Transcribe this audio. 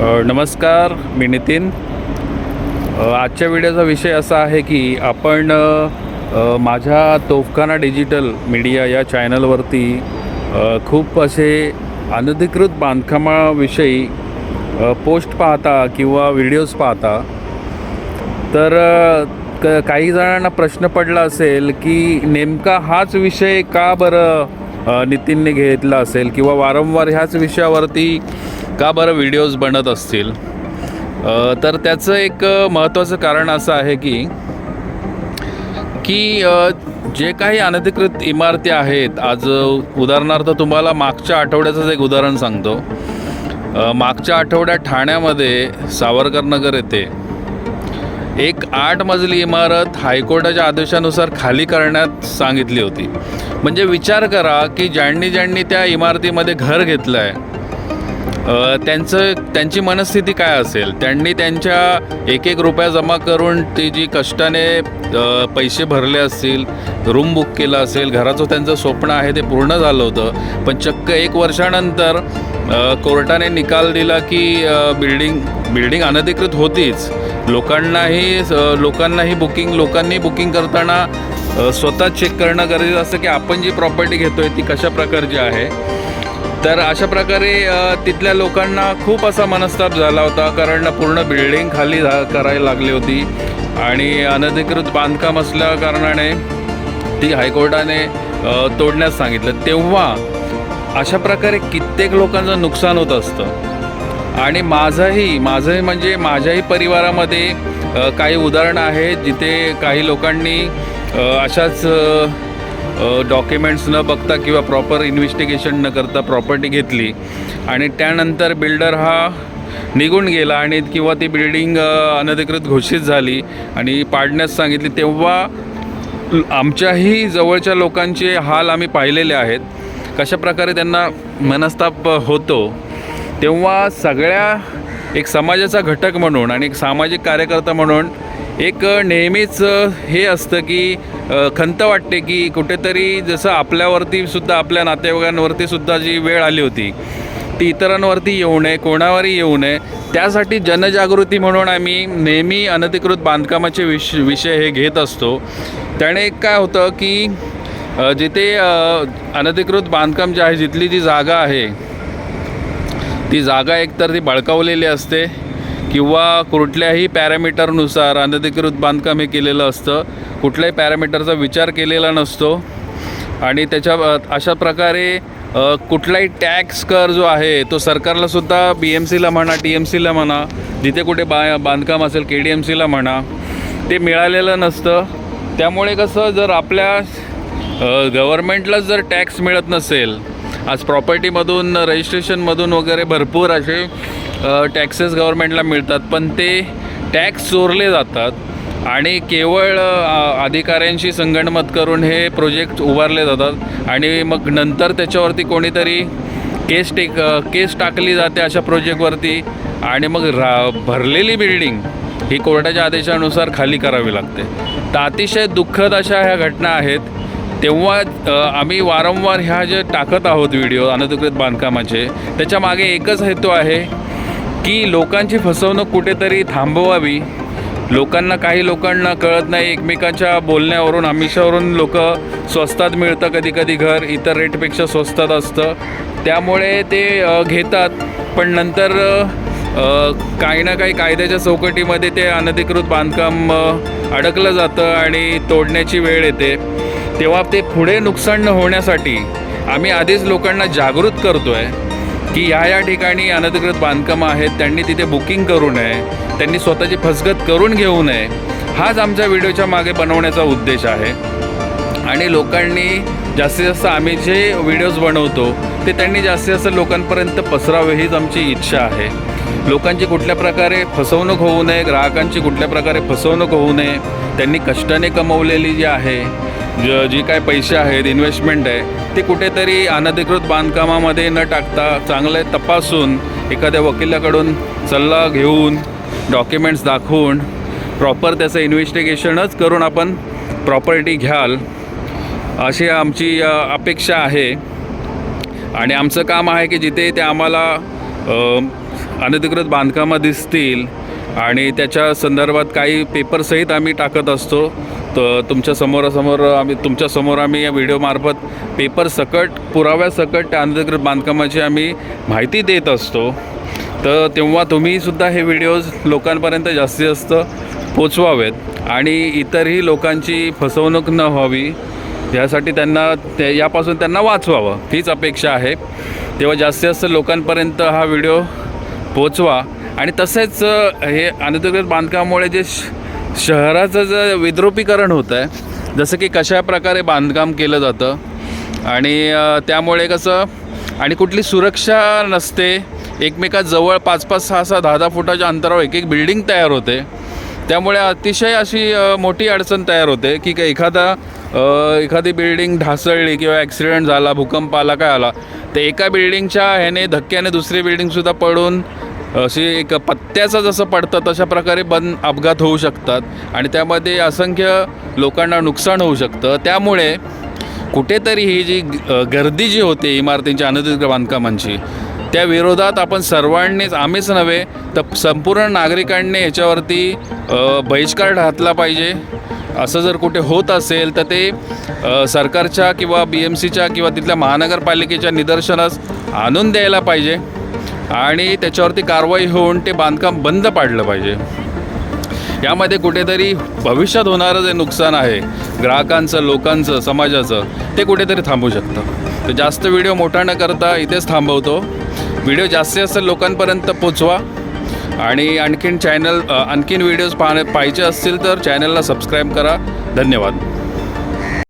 नमस्कार मी नितीन. आजच्या व्हिडिओचा विषय असा आहे की आपण माझ्या तोफखाना डिजिटल मीडिया या चॅनलवरती खूप असे अनधिकृत बांधकामाविषयी पोस्ट पाहता किंवा व्हिडिओज पाहता. तर क काही जणांना प्रश्न पडला असेल की नेमका हाच विषय का बरं नितीनने घेतला असेल किंवा वारंवार ह्याच विषयावरती का बरं व्हिडिओज बनत असतील? तर त्याचं एक महत्त्वाचं कारण असं आहे की की जे काही अनधिकृत इमारती आहेत आज उदाहरणार्थ तुम्हाला मागच्या आठवड्याचंच एक उदाहरण सांगतो. मागच्या आठवड्यात ठाण्यामध्ये सावरकरनगर येथे एक आठ मजली इमारत हायकोर्टाच्या आदेशानुसार खाली करण्यात सांगितली होती. म्हणजे विचार करा की ज्यांनी ज्यांनी त्या इमारतीमध्ये घर घेतलं आहे त्यांचं त्यांची मनस्थिती काय असेल? त्यांनी त्यांच्या एक एक रुपया जमा करून ती जी कष्टाने पैसे भरले असतील रूम बुक केलं असेल घराचं त्यांचं स्वप्न आहे ते पूर्ण झालं होतं. पण चक्क एक वर्षानंतर कोर्टाने निकाल दिला की बिल्डिंग बिल्डिंग अनधिकृत होतीच. लोकांनाही लोकांनाही बुकिंग लोकांनी बुकिंग करताना स्वतः चेक करणं गरजेचं असतं की आपण जी प्रॉपर्टी घेतोय ती कशा प्रकारची आहे. तर अशा प्रकारे तिथल्या लोकांना खूप असा मनस्ताप झाला होता कारण पूर्ण बिल्डिंग खाली झा करायला लागली होती आणि अनधिकृत बांधकाम असल्या कारणाने ती हायकोर्टाने तोडण्यास सांगितलं. तेव्हा अशा प्रकारे कित्येक लोकांचं नुकसान होत असतं. आणि माझंही माझंही म्हणजे माझ्याही परिवारामध्ये काही उदाहरणं आहेत जिथे काही लोकांनी अशाच डॉक्युमेंट्स न बघता किंवा प्रॉपर इन्व्हेस्टिगेशन न करता प्रॉपर्टी घेतली. आणि त्यानंतर बिल्डर हा निघून गेला आणि किंवा ती बिल्डिंग अनधिकृत घोषित झाली. आणि पाडण्यास सांगितली तेव्हा आमच्याही जवळच्या लोकांचे हाल आम्ही पाहिलेले आहेत. कशा प्रकारे त्यांना मनस्ताप होतो तेव्हा सगळ्या एक समाजाचा घटक म्हणून आणि एक सामाजिक कार्यकर्ता म्हणून एक नेहमीच हे असतं की खंत वाटते की कुठेतरी जसं आपल्यावरती सुद्धा आपल्या नातेवाईकांवरती सुद्धा जी वेळ आली होती ती इतरांवरती येऊ नये कोणावरही येऊ नये त्यासाठी जनजागृती म्हणून आम्ही नेहमी अनधिकृत बांधकामाचे विष विषय हे घेत असतो. त्याने एक काय होतं की जिथे अनधिकृत बांधकाम जे आहे जिथली जी जागा आहे ती जागा एकतर ती बळकावलेली असते किंवा कुठल्याही पॅरामीटरनुसार अनधिकृत बांधकाम हे केलेलं असतं. कुठल्याही पॅरामीटरचा विचार केलेला नसतो. आणि त्याच्या अशा प्रकारे कुठलाही टॅक्स कर जो आहे तो सरकारला सुद्धा बी एम सीला म्हणा टी एम सीला म्हणा जिथे कुठे बा बांधकाम असेल के डी एम सीला म्हणा ते मिळालेलं नसतं. त्यामुळे कसं जर आपल्या गव्हर्मेंटलाच जर टॅक्स मिळत नसेल आज प्रॉपर्टीमधून रजिस्ट्रेशनमधून वगैरे भरपूर असे टॅक्सेस गव्हर्मेंटला मिळतात पण ते टॅक्स चोरले जातात आणि केवळ अधिकाऱ्यांशी संगणमत करून हे प्रोजेक्ट उभारले जातात आणि मग नंतर त्याच्यावरती कोणीतरी केस टेक केस टाकली जाते अशा प्रोजेक्टवरती आणि मग रा भरलेली बिल्डिंग ही कोर्टाच्या आदेशानुसार खाली करावी लागते. तर अतिशय दुःखद अशा ह्या घटना आहेत. तेव्हा आम्ही वारंवार ह्या जे टाकत आहोत व्हिडिओ अनधिकृत बांधकामाचे त्याच्यामागे एकच हेतू आहे की लोकांची फसवणूक कुठेतरी थांबवावी. लोकांना काही लोकांना कळत नाही एकमेकांच्या बोलण्यावरून आमिषावरून लोक स्वस्तात मिळतं कधी कधी घर इतर रेटपेक्षा स्वस्तात असतं. त्यामुळे ते घेतात. पण नंतर काही ना काही कायद्याच्या चौकटीमध्ये ते अनधिकृत बांधकाम अडकलं जातं आणि तोडण्याची वेळ येते. तेव्हा ते पुढे नुकसान न होण्यासाठी आम्ही आधीच लोकांना जागृत करतो आहे की ह्या या ठिकाणी अनधिकृत बांधकामं आहेत त्यांनी तिथे बुकिंग करू नये त्यांनी स्वतःची फसगत करून घेऊ नये हाच आमच्या व्हिडिओच्या मागे बनवण्याचा उद्देश आहे. आणि लोकांनी जास्तीत जास्त आम्ही जे व्हिडिओज बनवतो ते त्यांनी जास्तीत जास्त लोकांपर्यंत पसरावे हीच आमची इच्छा आहे. लोकांची कुठल्या प्रकारे फसवणूक होऊ नये ग्राहकांची कुठल्या प्रकारे फसवणूक होऊ नये त्यांनी कष्टाने कमवलेली जी आहे ज जी काय पैसे आहेत इन्व्हेस्टमेंट आहे ते कुठेतरी अनधिकृत बांधकामामध्ये न टाकता चांगले तपासून एखाद्या वकिलाकडून सल्ला घेऊन डॉक्युमेंट्स दाखवून प्रॉपर त्याचं इन्व्हेस्टिगेशनच करून आपण प्रॉपर्टी घ्याल अशी आमची अपेक्षा आहे. आणि आमचं काम आहे की जिथे ते आम्हाला अनधिकृत बांधकामं दिसतील आणि त्याच्या संदर्भात काही पेपरसहित आम्ही टाकत असतो. तर तुमच्या समोरासमोर आम्ही तुमच्यासमोर आम्ही या व्हिडिओमार्फत पेपर सकट पुराव्यासकट त्या अनधिकृत बांधकामाची आम्ही माहिती देत असतो. तर तेव्हा तुम्हीसुद्धा हे व्हिडिओज लोकांपर्यंत जास्तीत जास्त पोचवावेत आणि इतरही लोकांची फसवणूक न व्हावी यासाठी त्यांना ते यापासून त्यांना वाचवावं हीच अपेक्षा आहे. तेव्हा जास्तीत जास्त लोकांपर्यंत हा व्हिडिओ पोचवा. आणि तसेच हे अनधिकृत बांधकामामुळे जे श शहराचं जे विद्रुपीकरण होतं आहे जसं की कशा प्रकारे बांधकाम केलं जातं आणि त्यामुळे कसं आणि कुठली सुरक्षा नसते एकमेकाजवळ पाच पाच सहा सहा दहा दहा फुटाच्या अंतरावर एक एक बिल्डिंग तयार होते. त्यामुळे अतिशय अशी मोठी अडचण तयार होते की का एखादा एखादी बिल्डिंग ढासळली किंवा ॲक्सिडेंट झाला भूकंप आला काय आला तर एका बिल्डिंगच्या ह्याने धक्क्याने दुसरी बिल्डिंगसुद्धा पडून अशी एक पत्त्याचं जसं पडतं तशा प्रकारे बंद अपघात होऊ शकतात. आणि त्यामध्ये असंख्य लोकांना नुकसान होऊ शकतं. त्यामुळे कुठेतरी ही जी गर्दी जी होते इमारतींच्या अनधिकृत बांधकामांची त्या विरोधात आपण सर्वांनीच आम्हीच नव्हे तर संपूर्ण नागरिकांनी याच्यावरती बहिष्कार घातला पाहिजे. असं जर कुठे होत असेल तर ते सरकारच्या किंवा बी एम सीच्या किंवा तिथल्या महानगरपालिकेच्या निदर्शनास आणून द्यायला पाहिजे. आणि त्याच्यावरती कारवाई होऊन ते बांधकाम बंद पाडलं पाहिजे. यामध्ये कुठेतरी भविष्यात होणारं जे नुकसान आहे ग्राहकांचं लोकांचं समाजाचं ते कुठेतरी थांबू शकतं. तर जास्त व्हिडिओ मोठा न करता इथेच थांबवतो. व्हिडिओ जास्तीत जास्त लोकांपर्यंत पोचवा. आणि आणखीन चॅनल आणखीन व्हिडिओज पाहणे पाहिजे असतील तर चॅनलला सबस्क्राईब करा. धन्यवाद.